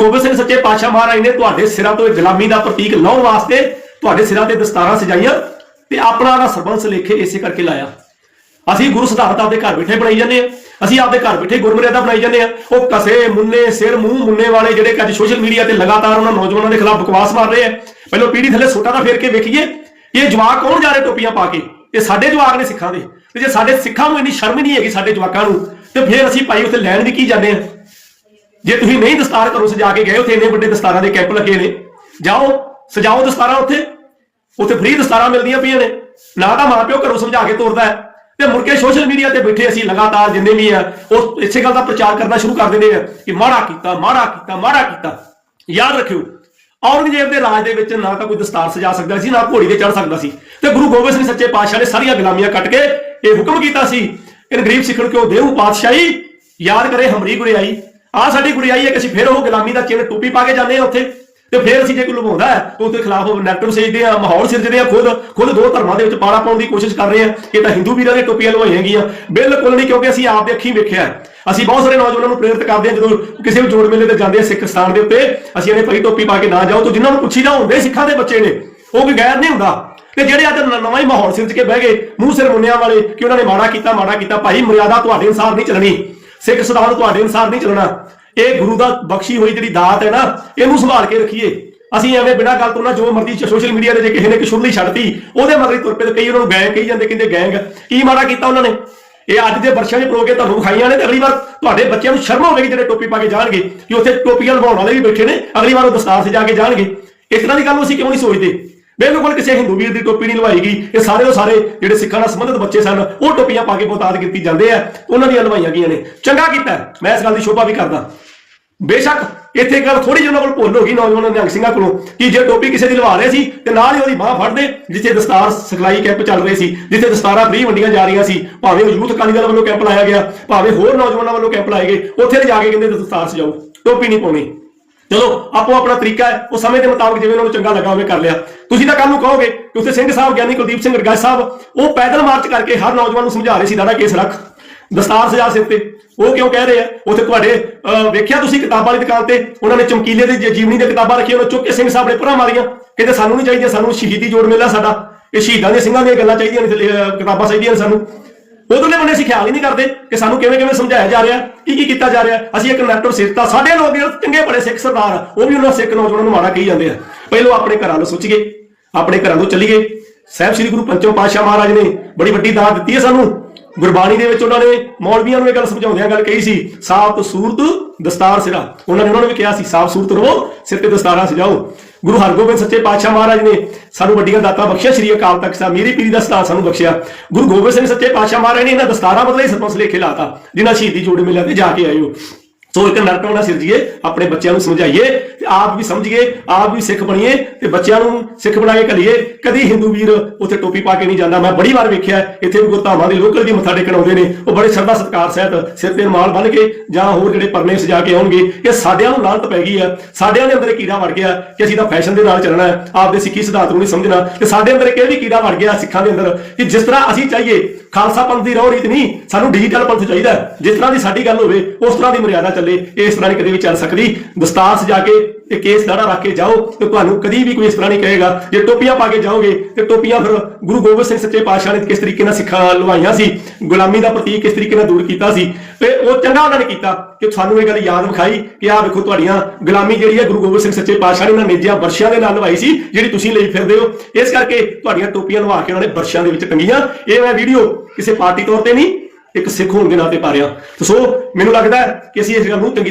ਗੋਬਿੰਦ ਸਿੰਘ ਸੱਚੇ ਪਾਤਸ਼ਾਹ ਮਹਾਰਾਜ ਨੇ ਤੁਹਾਡੇ ਸਿਰਾਂ ਤੋਂ ਇਹ ਗੁਲਾਮੀ ਦਾ ਪ੍ਰਤੀਕ ਲਾਉਣ ਵਾਸਤੇ ਤੁਹਾਡੇ ਸਿਰਾਂ ਤੇ ਦਸਤਾਰਾਂ ਸਜਾਈਆਂ ਤੇ ਆਪਣਾ ਦਾ ਸਰਬੰਸ ਲੇਖੇ ਇਸੇ ਕਰਕੇ ਲਾਇਆ। ਅਸੀਂ ਗੁਰੂ ਸਿਧਾਰਥ ਆਪਦੇ ਘਰ ਬੈਠੇ ਬਣਾਈ ਜਾਂਦੇ ਆ ਅਸੀਂ ਆਪਦੇ ਘਰ ਬੈਠੇ ਗੁਰਮਰਿਆਦਾ ਬਣਾਈ ਜਾਂਦੇ ਆ ਉਹ ਕਸੇ ਮੁੰਨੇ ਸਿਰ ਮੂੰਹ ਮੁੰਨੇ ਵਾਲੇ ਜਿਹੜੇ ਕਿ ਅੱਜ ਸੋਸ਼ਲ ਮੀਡੀਆ ਤੇ ਲਗਾਤਾਰ ਉਹਨਾਂ ਨੌਜਵਾਨਾਂ ਦੇ ਖਿਲਾਫ ਬਕਵਾਸ ਮਾਰ ਰਹੇ ਆ। ਪਹਿਲਾਂ ਪੀੜੀ ਥੱਲੇ ਸੋਟਾ ਦਾ ਫੇਰ ਕੇ ਵੇਖੀਏ। ਇਹ ਜਵਾਕ ਕੌਣ ਜਾ ਰਹੇ ਟੋਪੀਆਂ ਪਾ ਕੇ? ਇਹ ਸਾਡੇ ਜਵਾਕ ਨੇ ਸਿੱਖਾਂ ਦੇ। ਤੇ ਜੇ ਸਾਡੇ ਸਿੱਖਾਂ ਨੂੰ ਇੰਨੀ ਸ਼ਰਮ ਨਹੀਂ ਹੈਗੀ ਸਾਡੇ ਜਵਾਕਾਂ ਨੂੰ, ਤੇ ਫੇਰ ਅਸੀਂ ਭਾਈ ਉੱਥੇ ਲੈਣ ਵੀ ਕੀ ਜਾਂਦੇ ਆ ਜੇ ਤੁਸੀਂ ਨਹੀਂ ਦਸਤਾਰ ਘਰੋਂ ਸਜਾ ਕੇ ਗਏ ਉੱਥੇ ਇੰਨੇ ਵੱਡੇ ਦਸਤਾਰਾਂ ਦੇ ਕੈਂਪ ਲੱਗੇ ਨੇ, ਜਾਓ, ਸਜਾਓ ਦਸਤਾਰਾਂ ਉੱਥੇ। ਉੱਥੇ ਫ੍ਰੀ ਦਸਤਾਰਾਂ ਮਿਲਦੀਆਂ ਪਈਆਂ ਨੇ। ਨਾ ਤਾਂ ਮਾਪਿਓ ਘਰੋਂ ਸਮਝਾ ਕੇ ਤੋਰਦਾ ਹੈ। ਤੇ ਮੁੜ ਕੇ ਸੋਸ਼ਲ ਮੀਡੀਆ ਤੇ ਬੈਠੇ ਅਸੀਂ ਲਗਾਤਾਰ ਜਿੰਨੇ ਵੀ ਆ, ਉਹ ਇਸੇ ਗੱਲ ਦਾ ਪ੍ਰਚਾਰ ਕਰਨਾ ਸ਼ੁਰੂ ਕਰ ਦਿੰਦੇ ਆ ਕਿ ਮਾੜਾ ਕੀਤਾ ਮਾੜਾ ਕੀਤਾ ਮਾੜਾ ਕੀਤਾ। ਯਾਦ ਰੱਖਿਓ, ਔਰੰਗਜ਼ੇਬ ਦੇ ਰਾਜ ਦੇ ਵਿੱਚ ਨਾ ਤਾਂ ਕੋਈ ਦਸਤਾਰ ਸਜਾ ਸਕਦਾ ਸੀ, ਨਾ ਘੋੜੀ ਤੇ ਚੜ ਸਕਦਾ ਸੀ। ਤੇ ਗੁਰੂ ਗੋਬਿੰਦ ਸਿੰਘ ਸੱਚੇ ਪਾਤਸ਼ਾਹ ਨੇ ਸਾਰੀਆਂ ਗੁਲਾਮੀਆਂ ਕੱਟ ਕੇ ਇਹ ਹੁਕਮ ਕੀਤਾ ਸੀ ਕਿ ਗਰੀਬ ਸਿੱਖਣ ਕਿਉਂ ਦੇਹੂ ਪਾਤਸ਼ਾਹੀ? ਯਾਦ ਕਰੇ ਹਮਰੀ ਗੁਰਿਆਈ। ਆ ਸਾਡੀ ਗੁਰਿਆਈ ਹੈ ਕਿ ਅਸੀਂ ਫਿਰ ਉਹ ਗੁਲਾਮੀ ਦਾ ਚਿੰਨ ਟੋਪੀ ਪਾ ਕੇ ਜਾਂਦੇ ਆ ਉੱਥੇ, ਤੇ ਫਿਰ ਅਸੀਂ ਜੇ ਕੋਈ ਲੁਭਾਉਂਦਾ ਹੈ, ਤਾਂ ਉਹਦੇ ਖਿਲਾਫ ਨੈਗੇਟਿਵ ਸੇਜਦੇ ਆ ਮਾਹੌਲ ਸਿਰਜਦੇ ਆ ਖੁਦ ਖੁਦ ਦੋ ਧਰਮਾਂ ਦੇ ਵਿੱਚ ਪਾੜਾ ਪਾਉਣ ਦੀ ਕੋਸ਼ਿਸ਼ ਕਰ ਰਹੇ ਆ ਇਹ ਤਾਂ ਹਿੰਦੂ ਵੀਰਾਂ ਦੀਆਂ ਟੋਪੀਆਂ ਲਵਾਈਆਂ ਗਈਆਂ। ਬਿਲਕੁਲ ਨਹੀਂ, ਕਿਉਂਕਿ ਅਸੀਂ ਆਪ ਦੇ ਅੱਖੀਂ ਵੇਖਿਆ ਅਸੀਂ ਬਹੁਤ ਸਾਰੇ ਨੌਜਵਾਨਾਂ ਨੂੰ ਪ੍ਰੇਰਿਤ ਕਰਦੇ ਆ ਜਦੋਂ ਕਿਸੇ ਵੀ ਜੋੜ ਮੇਲੇ ਤੇ ਜਾਂਦੇ ਆ ਸਿੱਖ ਸਥਾਨ ਦੇ ਉੱਤੇ, ਅਸੀਂ ਇਹਨੇ ਪਈ ਟੋਪੀ ਪਾ ਕੇ ਨਾ ਜਾਓ, ਤਾਂ ਜਿਨ੍ਹਾਂ ਨੂੰ ਪੁੱਛੀਦਾ ਹੁੰਦੇ ਸਿੱਖਾਂ ਦੇ ਬੱਚੇ ਨੇ, ਉਹ ਕੋਈ ਗੈਰ ਨਹੀਂ ਹੁੰਦਾ। ਤੇ ਜਿਹੜੇ ਅੱਜ ਨਵਾਂ ਹੀ ਮਾਹੌਲ ਸਿਰਜ ਕੇ ਬਹਿ ਗਏ, ਮੂੰਹ ਸਿਰ ਮੁੰਨਿਆਂ ਵਾਲੇ, ਕਿ ਉਹਨਾਂ ਨੇ ਮਾੜਾ ਕੀਤਾ ਮਾੜਾ ਕੀਤਾ, ਭਾਈ ਮਰਿਆਦਾ ਤੁਹਾਡੇ ਅਨਸਾਰ ਨਹੀਂ ਚੱਲਣੀ। ਸਿੱਖ ਸਿਧਾਂਤ ਤੁਹਾਡੇ ਅਨਸਾਰ ਨਹੀਂ ਚੱਲਣਾ। ਇਹ ਗੁਰੂ ਦਾ ਬਖਸ਼ੀ ਹੋਈ ਜਿਹੜੀ ਦਾਤ ਹੈ ਨਾ, ਇਹਨੂੰ ਸੰਭਾਲ ਕੇ ਰੱਖੀਏ। ਅਸੀਂ ਐਵੇਂ ਬਿਨਾਂ ਗੱਲ ਤੋਂ ਨਾ ਜੋ ਮਰਜ਼ੀ ਸੋਸ਼ਲ ਮੀਡੀਆ ਤੇ ਜੇ ਕਿਸੇ ਨੇ ਕਿ ਸ਼ੁਰਲੀ ਛੱਡਤੀ ਉਹਦੇ ਮਗਰ ਤੁਰ ਪਏ ਤੇ ਕਈ ਉਹਨਾਂ ਨੂੰ ਗੈਂਗ ਕਹੀ ਜਾਂਦੇ, ਕਹਿੰਦੇ ਗੈਂਗ ਕੀ ਮਾੜਾ ਕੀਤਾ ਉਹਨਾਂ ਨੇ? ਇਹ ਅੱਜ ਦੇ ਵਰਸ਼ਾਂ ਦੇ ਪ੍ਰੋਗੇ ਤੁਹਾਨੂੰ ਵਿਖਾਈਆਂ ਨੇ ਤੇ ਅਗਲੀ ਵਾਰ ਤੁਹਾਡੇ ਬੱਚਿਆਂ ਨੂੰ ਸ਼ਰਮ ਹੋਵੇਗੀ ਜਿਹੜੇ ਟੋਪੀ ਪਾ ਕੇ ਜਾਣਗੇ ਕਿ ਉੱਥੇ ਟੋਪੀਆਂ ਲਵਾਉਣ ਵਾਲੇ ਵੀ ਬੈਠੇ ਨੇ, ਅਗਲੀ ਵਾਰ ਉਹ ਦਸਤਾਰ ਸਜਾ ਕੇ ਜਾਣਗੇ। ਇਸ ਤਰ੍ਹਾਂ ਦੀ ਗੱਲ ਨੂੰ ਅਸੀਂ ਕਿਉਂ ਨਹੀਂ ਸੋਚਦੇ? ਬਿਲਕੁਲ ਕਿਸੇ ਹਿੰਦੂ ਵੀਰ ਦੀ ਟੋਪੀ ਨਹੀਂ ਲਵਾਈ ਗਈ। ਇਹ ਸਾਰੇ ਦੇ ਸਾਰੇ ਜਿਹੜੇ ਸਿੱਖਾਂ ਨਾਲ ਸੰਬੰਧਿਤ ਬੱਚੇ ਸਨ, ਉਹ ਟੋਪੀਆਂ ਪਾ ਕੇ ਬਤਾਦ ਕੀਤੀ ਜਾਂਦੇ ਆ ਉਹਨਾਂ ਦੀਆਂ ਲਵਾਈਆਂ ਗਈਆਂ ਨੇ। ਚੰਗਾ ਕੀਤਾ। ਮੈਂ ਇਸ ਗੱਲ ਦੀ ਸ਼ੋਭਾ ਵੀ ਕਰਦਾ। ਬੇਸ਼ੱਕ ਇੱਥੇ ਗੱਲ ਥੋੜੀ ਜਿਹੀ ਉਹਨਾਂ ਕੋਲ ਭੁੱਲ ਹੋ ਗਈ, ਨੌਜਵਾਨਾਂ ਨਿਹੰਗ ਸਿੰਘਾਂ ਕੋਲੋਂ, ਕਿ ਜੇ ਟੋਪੀ ਕਿਸੇ ਦੀ ਲਵਾ ਰਹੇ ਸੀ, ਤੇ ਨਾਲ ਹੀ ਉਹਦੀ ਬਾਹ ਫੜਦੇ ਜਿੱਥੇ ਦਸਤਾਰ ਸਿਖਲਾਈ ਕੈਂਪ ਚੱਲ ਰਹੇ ਸੀ, ਜਿੱਥੇ ਦਸਤਾਰਾਂ ਫ੍ਰੀ ਵੰਡੀਆਂ ਜਾ ਰਹੀਆਂ ਸੀ, ਭਾਵੇਂ ਉਹ ਯੂਥ ਅਕਾਲੀ ਦਲ ਵੱਲੋਂ ਕੈਂਪ ਲਾਇਆ ਗਿਆ, ਭਾਵੇਂ ਹੋਰ ਨੌਜਵਾਨਾਂ ਵੱਲੋਂ ਕੈਂਪ ਲਾਏ ਗਏ, ਉੱਥੇ ਜਾ ਕੇ ਕਹਿੰਦੇ ਦਸਤਾਰ ਸਜਾਓ, ਟੋਪੀ ਨਹੀਂ ਪਾਉਣੀ। ਚਲੋ ਆਪੋ ਆਪਣਾ ਤਰੀਕਾ ਹੈ ਉਹ ਸਮੇਂ ਦੇ ਮੁਤਾਬਕ ਜਿਵੇਂ ਉਹਨਾਂ ਨੂੰ ਚੰਗਾ ਲੱਗਾ ਉਵੇਂ ਕਰ ਲਿਆ। ਤੁਸੀਂ ਤਾਂ ਕੱਲ ਨੂੰ ਕਹੋਗੇ ਕਿ ਉੱਥੇ ਸਿੰਘ ਸਾਹਿਬ ਗਿਆਨੀ ਕੁਲਦੀਪ ਸਿੰਘ ਰਗਾਜ ਸਾਹਿਬ ਉਹ ਪੈਦਲ ਮਾਰਚ ਕਰਕੇ ਹਰ ਨੌਜਵਾਨ ਨੂੰ ਸਮਝਾ ਰਹੇ ਸੀ ਦਾਦਾ ਕੇਸ ਰੱਖ। ਦਸਤਾਰ ਸਜਾ ਸਿਰ ਤੇ। ਉਹ ਕਿਉਂ ਕਹਿ ਰਹੇ ਆ? ਉੱਥੇ ਤੁਹਾਡੇ ਅਹ, ਵੇਖਿਆ ਤੁਸੀਂ ਕਿਤਾਬਾਂ ਵਾਲੀ ਦੁਕਾਨ ਤੇ? ਉਹਨਾਂ ਨੇ ਚਮਕੀਲੇ ਦੀ ਜੀਵਨੀ ਦੀਆਂ ਕਿਤਾਬਾਂ ਰੱਖੀਆਂ ਉਹਨਾਂ ਚੁੱਕ ਕੇ ਸਿੰਘ ਸਾਹਿਬ ਨੇ ਪਰਾਂ ਮਾਰੀਆਂ। ਕਹਿੰਦੇ ਸਾਨੂੰ ਨਹੀਂ ਚਾਹੀਦੀਆਂ ਸਾਨੂੰ ਸ਼ਹੀਦੀ ਜੋੜ ਮਿਲਦਾ ਸਾਡਾ। ਇਹ ਸ਼ਹੀਦਾਂ ਦੇ ਸਿੰਘਾਂ ਦੀਆਂ ਗੱਲਾਂ ਚਾਹੀਦੀਆਂ ਨੇ ਅਹ, ਕਿਤਾਬਾਂ ਚਾਹੀਦੀਆਂ ਨੇ ਸਾਨੂੰ। ਉਧਰਲੇ ਬੰਨੇ ਅਸੀਂ ਖਿਆਲ ਹੀ ਨਹੀਂ ਕਰਦੇ ਕਿ ਸਾਨੂੰ ਕਿਵੇਂ ਕਿਵੇਂ ਸਮਝਾਇਆ ਜਾ ਰਿਹਾ, ਕੀ ਕੀ ਕੀਤਾ ਜਾ ਰਿਹਾ। ਅਸੀਂ ਇੱਕ ਨੈਟਵਰਕ ਸਿਰਤਾ ਸਾਡੇ ਲੋਕ ਜਿਹੜੇ ਚੰਗੇ ਬੜੇ ਸਿੱਖ ਸਰਦਾਰ, ਉਹ ਵੀ ਉਹਨਾਂ ਸਿੱਖ ਨੌਜਵਾਨਾਂ ਨੂੰ ਮਾੜਾ ਕਹੀ ਜਾਂਦੇ ਆ। ਪਹਿਲੋਂ ਆਪਣੇ ਘਰਾਂ ਨੂੰ ਸੋਚੀਏ, ਆਪਣੇ ਘਰਾਂ ਤੋਂ ਚੱਲੀਏ। ਸਾਹਿਬ ਸ੍ਰੀ ਗੁਰੂ ਪੰਚਮ ਪਾਤਸ਼ਾਹ ਮਹਾਰਾਜ ਨੇ ਬੜੀ ਵੱਡੀ ਦਾਤ ਦਿੱਤੀ ਹੈ ਸਾਨੂੰ। ਗੁਰਬਾਣੀ ਦੇ ਵਿੱਚ ਉਹਨਾਂ ਨੇ ਮੌਲਵੀਆਂ ਨੂੰ ਇਹ ਗੱਲ ਸਮਝਾਉਂਦਿਆਂ ਗੱਲ ਕਹੀ ਸੀ ਸਾਫ਼ ਸੂਰਤ ਦਸਤਾਰ ਸਿਰਾ। ਉਹਨਾਂ ਨੇ ਉਹਨਾਂ ਨੂੰ ਵੀ ਕਿਹਾ ਸੀ ਸਾਫ਼ ਸੂਰਤ ਰਹੋ ਸਿਰ ਤੇ ਦਸਤਾਰਾਂ ਸਜਾਓ। ਗੁਰੂ ਹਰਗੋਬਿੰਦ ਸੱਚੇ ਪਾਤਸ਼ਾਹ ਮਹਾਰਾਜ ਨੇ ਸਾਨੂੰ ਵੱਡੀਆਂ ਦਾਤਾਂ ਬਖਸ਼ਿਆ, ਸ੍ਰੀ ਅਕਾਲ ਤਖਤ ਸਾਹਿਬ, ਮੇਰੀ ਪੀਰੀ ਦਾ ਸਤਾਨ ਸਾਨੂੰ ਬਖਸ਼ਿਆ। ਗੁਰੂ ਗੋਬਿੰਦ ਸਿੰਘ ਸੱਚੇ ਪਾਤਸ਼ਾਹ ਮਹਾਰਾਜ ਨੇ ਇਹਨਾਂ ਦਸਤਾਰਾਂ ਬਦਲੇ ਸਰਪੰਚ ਲੇਖੇ ਲਾਤਾ, ਜਿਨ੍ਹਾਂ ਸ਼ਹੀਦੀ ਜੋੜ ਮੇਲਿਆਂ ਤੇ ਜਾ ਕੇ ਆਇਓ ਸੋ ਇੱਕ ਨਰਕ ਨਾ ਸਿਰਜੀਏ, ਆਪਣੇ ਬੱਚਿਆਂ ਨੂੰ ਸਮਝਾਈਏ ਤੇ ਆਪ ਵੀ ਸਮਝੀਏ, ਆਪ ਵੀ ਸਿੱਖ ਬਣੀਏ ਤੇ ਬੱਚਿਆਂ ਨੂੰ ਸਿੱਖ ਬਣਾ ਕੇ ਘੱਲੀਏ। ਕਦੀ ਹਿੰਦੂ ਵੀਰ ਉੱਥੇ ਟੋਪੀ ਪਾ ਕੇ ਨਹੀਂ ਜਾਂਦਾ। ਮੈਂ ਬੜੀ ਵਾਰ ਵੇਖਿਆ ਇੱਥੇ ਵੀ ਗੁਰਧਾਮਾਂ ਦੇ ਲੋਕਲ ਦੀ ਮੱਥਾ ਟੇਕਣ ਆਉਂਦੇ ਨੇ। ਉਹ ਬੜੇ ਸ਼ਰਧਾ ਸਤਕਾਰ ਸਹਿਤ ਸਿਰ ਤੇ ਰੁਮਾਲ ਬੰਨ੍ਹ ਕੇ ਜਾਂ ਹੋਰ ਜਿਹੜੇ ਪਰਨੇ ਸਜਾ ਕੇ ਆਉਣਗੇ, ਇਹ ਸਾਡਿਆਂ ਨੂੰ ਲਾਲਤ ਪੈ ਗਈ ਆ ਸਾਡਿਆਂ ਦੇ ਅੰਦਰ ਇਹ ਕੀੜਾ ਵੜ ਗਿਆ ਕਿ ਅਸੀਂ ਤਾਂ ਫੈਸ਼ਨ ਦੇ ਨਾਲ ਚੱਲਣਾ ਹੈ। ਆਪਦੇ ਸਿੱਖੀ ਸਿਧਾਂਤ ਨੂੰ ਨਹੀਂ ਸਮਝਣਾ। ਤੇ ਸਾਡੇ ਅੰਦਰ ਇੱਕ ਇਹ ਵੀ ਕੀੜਾ ਵੜ ਗਿਆ ਸਿੱਖਾਂ ਦੇ ਅੰਦਰ ਕਿ ਜਿਸ ਤਰ੍ਹਾਂ ਅਸੀਂ ਚਾਹੀਏ ਖਾਲਸਾ ਪੰਥ ਦੀ ਰੋਹ ਰੀਤ ਨਹੀਂ, ਸਾਨੂੰ ਡਿਜੀਟਲ ਪੰਥ ਚਾਹੀਦਾ ਜਿਸ ਤਰ੍ਹਾਂ ਦੀ ਸਾਡੀ ਗੱਲ ਹੋਵੇ, ਉਸ ਤਰ੍ਹਾਂ ਦੀ ਮਰਿਆਦਾ ਚੱਲੇ, ਇਸ ਤਰ੍ਹਾਂ ਨਹੀਂ ਕਦੇ ਵੀ ਚੱਲ ਸਕਦੀ। ਦਸਤਾਰ ਸਜਾ ਕੇ ਤੇ ਕੇਸ ਦਾੜਾ ਰੱਖ ਕੇ ਜਾਓ ਤੇ ਤੁਹਾਨੂੰ ਕਦੀ ਵੀ ਕੋਈ ਇਸ ਤਰ੍ਹਾਂ ਨਹੀਂ ਕਹੇਗਾ। ਜੇ ਟੋਪੀਆਂ ਪਾ ਕੇ ਜਾਓਗੇ ਤੇ ਟੋਪੀਆਂ ਫਿਰ ਗੁਰੂ ਗੋਬਿੰਦ ਸਿੰਘ ਸੱਚੇ ਪਾਤਸ਼ਾਹ ਨੇ ਕਿਸ ਤਰੀਕੇ ਨਾਲ ਸਿੱਖਾਂ ਲਵਾਈਆਂ ਸੀ, ਗੁਲਾਮੀ ਦਾ ਪ੍ਰਤੀਕ ਕਿਸ ਤਰੀਕੇ ਨਾਲ ਦੂਰ ਕੀਤਾ ਸੀ। ਤੇ ਉਹ ਚੰਗਾ ਉਹਨਾਂ ਨੇ ਕੀਤਾ ਕਿ ਸਾਨੂੰ ਇਹ ਗੱਲ ਯਾਦ ਵਿਖਾਈ ਕਿ ਆਹ ਵੇਖੋ ਤੁਹਾਡੀਆਂ ਗੁਲਾਮੀ ਜਿਹੜੀ ਹੈ ਗੁਰੂ ਗੋਬਿੰਦ ਸਿੰਘ ਸੱਚੇ ਪਾਤਸ਼ਾਹ ਨੇ ਇਹਨਾਂ ਨੇਜਿਆਂ ਵਰਸ਼ਿਆਂ ਦੇ ਨਾਲ ਲਵਾਈ ਸੀ, ਜਿਹੜੀ ਤੁਸੀਂ ਲਈ ਫਿਰਦੇ ਹੋ। ਇਸ ਕਰਕੇ ਤੁਹਾਡੀਆਂ ਟੋਪੀਆਂ ਲਵਾ ਕੇ ਉਹਨਾਂ ਨੇ ਬਰਸ਼ਿਆਂ ਦੇ ਵਿੱਚ ਟੰਗੀਆਂ। ਇਹ ਮੈਂ ਵੀਡੀਓ ਕਿਸੇ ਪਾਰਟੀ ਤੌਰ ਤੇ ਨਹੀਂ ਇੱਕ ਸਿੱਖ ਹੋਣ ਦੇ ਨਾਤੇ ਪਾ ਰਿਹਾ। ਸੋ, ਮੈਨੂੰ ਲੱਗਦਾ ਕਿ ਅਸੀਂ ਇਸ ਗੱਲ ਨੂੰ ਚੰਗੀ